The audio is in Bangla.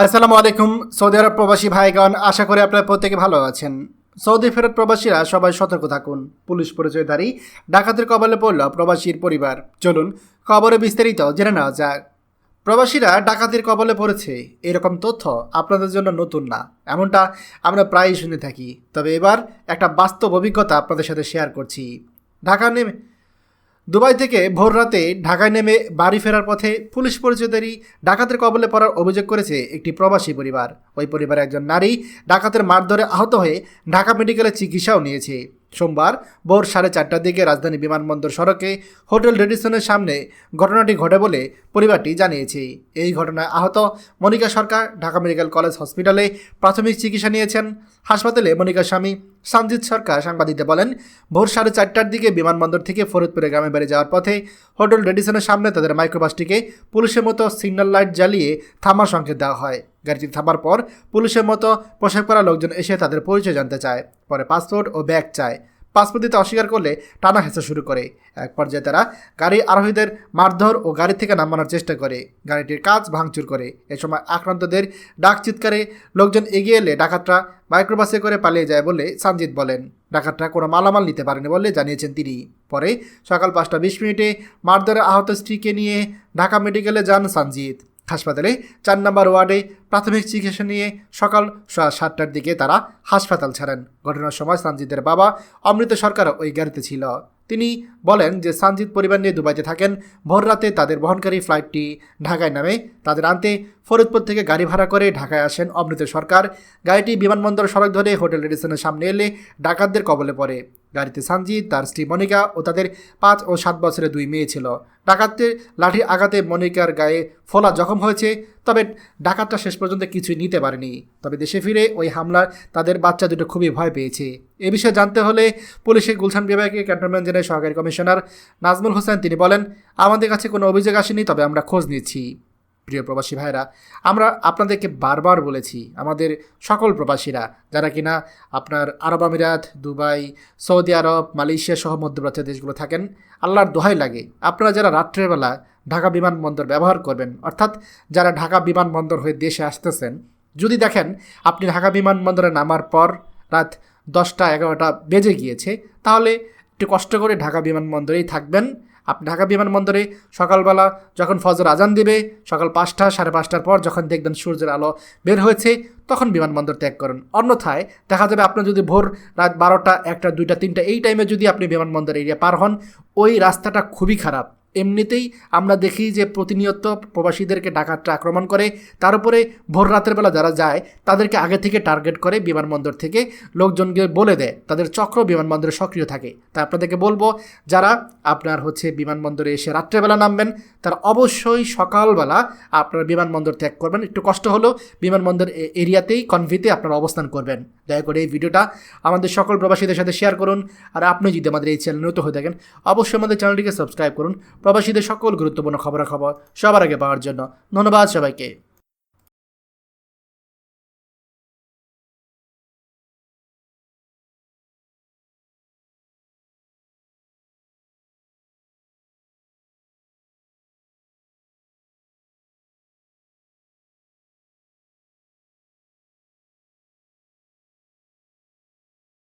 আসসালামু আলাইকুম, সৌদি আরব প্রবাসী ভাইগণ, আশা করি আপনারা প্রত্যেকে ভালো আছেন। সৌদি ফেরত প্রবাসীরা সবাই সতর্ক থাকুন। পুলিশ পরিচয়ধারী ডাকাতের কবলে পড়ল প্রবাসীর পরিবার। চলুন খবরে বিস্তারিত জেনে নেওয়া যাক। প্রবাসীরা ডাকাতির কবলে পড়েছে। এরকম তথ্য আপনাদের জন্য নতুন না। এমনটা আমরা প্রায়ই শুনে থাকি। তবে এবার একটা বাস্তব অভিজ্ঞতা আপনাদের সাথে শেয়ার করছি। ঢাকা নেমে দুবাই থেকে ভোর রাতে ঢাকায় নেমে বাড়ি ফেরার পথে পুলিশ পরিচয়দেরই ডাকাতের কবলে পড়ার অভিযোগ করেছে একটি প্রবাসী পরিবার। ওই পরিবারের একজন নারী ডাকাতের মারধরে আহত হয়ে ঢাকা মেডিকেলে চিকিৎসাও নিয়েছে। সোমবার ভোর সাড়ে চারটার দিকে রাজধানী বিমানবন্দর সড়কে হোটেল রেডিসনের সামনে ঘটনাটি ঘটে বলে পরিবারটি জানিয়েছে। এই ঘটনায় আহত মনিকা সরকার ঢাকা মেডিকেল কলেজ হসপিটালে প্রাথমিক চিকিৎসা নিয়েছেন। হাসপাতালে মনিকার স্বামী সঞ্জিত সরকার সাংবাদিকদের বলেন, ভোর সাড়ে চারটার দিকে বিমানবন্দর থেকে ফরিদপুরে গ্রামে বেড়ে যাওয়ার পথে হোটেল রেডিসনের সামনে তাদের মাইক্রোবাসটিকে পুলিশের মতো সিগন্যাল লাইট জ্বালিয়ে থামার সংকেত দেওয়া হয়। গাড়িটি থামার পর পুলিশের মতো পোশাক পরা লোকজন এসে তাদের পরিচয় জানতে চায়। পরে পাসপোর্ট ও ব্যাগ চায়। পাসপোর্ট দিতে অস্বীকার করলে টানা হেঁচা শুরু করে। এক পর্যায়ে তারা গাড়ি আরোহীদের মারধর ও গাড়ি থেকে নামানোর চেষ্টা করে। গাড়িটির কাজ ভাঙচুর করে। এ সময় আক্রান্তদের ডাক চিৎকারে লোকজন এগিয়ে এলে ডাকাতরা মাইক্রোবাসে করে পালিয়ে যায় বলে সঞ্জিত বলেন। ডাকাতরা কোনো মালামাল নিতে পারেনি বলে জানিয়েছেন তিনি। পরে সকাল পাঁচটা বিশ মিনিটে মারধরে আহত স্ত্রীকে নিয়ে ঢাকা মেডিকেলে যান সঞ্জিত হাসপাতালে চার নম্বর ওয়ার্ডে প্রাথমিক চিকিৎসা নিয়ে সকাল সাতটার দিকে তারা হাসপাতাল ছাড়েন। ঘটনার সময় সঞ্জিতের বাবা অমৃত সরকার ওই গাড়িতে ছিল। তিনি বলেন যে সঞ্জিত পরিবার নিয়ে দুবাইতে থাকেন। ভোর রাতে তাদের বহনকারী ফ্লাইটটি ঢাকায় নামে। তাদের আনতে ফরিদপুর থেকে গাড়ি ভাড়া করে ঢাকায় আসেন অমৃত সরকার। গাড়িটি বিমানবন্দর সড়ক ধরে হোটেল রেডিসনের সামনে এলে ডাকাতদের কবলে পড়ে। গাড়িতে সঞ্জিত তার স্ত্রী মনিকা ও তাদের পাঁচ ও সাত বছরের দুই মেয়ে ছিল। ডাকাতদের লাঠি আঘাতে মনিকার গায়ে ফোলা জখম হয়েছে, তবে ডাকাতটা শেষ পর্যন্ত কিছুই নিতে পারেনি। তবে দেশে ফিরে ওই হামলার তাদের বাচ্চা দুটো খুবই ভয় পেয়েছে। এ বিষয়ে জানতে হলে পুলিশের গুলশান বিভাগের ক্যান্টনমেন্ট জেলার সহকারী কমিশনার নাজমুল হোসেন তিনি বলেন, আমাদের কাছে কোনো অভিযোগ আসেনি, তবে আমরা খোঁজ নিচ্ছি। প্রিয় প্রবাসী ভাইরা আমরা আপনাদেরকে বারবার বলেছি, আমাদের সকল প্রবাসীরা, যারা কিনা আপনার আরব আমিরাত, দুবাই, সৌদি আরব, মালয়েশিয়া সহ মধ্যপ্রাচ্যের দেশগুলো থাকেন, আল্লাহর দোহাই লাগে। আপনারা যারা রাত্রেবেলা ঢাকা বিমানবন্দর ব্যবহার করবেন, অর্থাৎ যারা ঢাকা বিমানবন্দর হয়ে দেশে আসতেছেন, যদি দেখেন আপনি ঢাকা বিমানবন্দরে নামার পর রাত দশটা এগারোটা বেজে গিয়েছে, তাহলে একটু কষ্ট করে ঢাকা বিমানবন্দরেই থাকবেন। আপনি ঢাকা বিমানবন্দরে সকালবেলা যখন ফজর আজান দেবে, সকাল পাঁচটা, সাড়ে পাঁচটার পর যখন দেখবেন সূর্যের আলো বের হয়েছে, তখন বিমানবন্দর ত্যাগ করুন। অন্যথায় দেখা যাবে আপনার যদি ভোর রাত বারোটা, একটা, দুইটা, তিনটা, এই টাইমে যদি আপনি বিমানবন্দর এরিয়া পার হন, ওই রাস্তাটা খুবই খারাপ। এমনিতেই আমরা দেখি যে প্রতিনিয়ত প্রবাসীদেরকে ডাকাতটা আক্রমণ করে, তার উপরে ভোর রাতের বেলা যারা যায়, তাদেরকে আগে থেকে টার্গেট করে বিমানবন্দর থেকে লোকজনকে বলে দেয়, তাদের চক্র বিমানবন্দরে সক্রিয় থাকে। তাই আপনাদেরকে বলব, যারা আপনার হচ্ছে বিমানবন্দরে এসে রাত্রেবেলা নামবেন, তারা অবশ্যই সকালবেলা আপনার বিমানবন্দর ত্যাগ করবেন। একটু কষ্ট হলেও বিমানবন্দর এরিয়াতেই, কনভিতে আপনারা অবস্থান করবেন। দয়া করে এই ভিডিওটা আমাদের সকল প্রবাসীদের সাথে শেয়ার করুন। আর আপনি যদি আমাদের এই চ্যানেল নতুন হয়ে থাকেন, অবশ্যই আমাদের চ্যানেলটিকে সাবস্ক্রাইব করুন। প্রবাসীদের সকল গুরুত্বপূর্ণ খবরাখবর সবার আগে পাওয়ার জন্য ধন্যবাদ সবাইকে।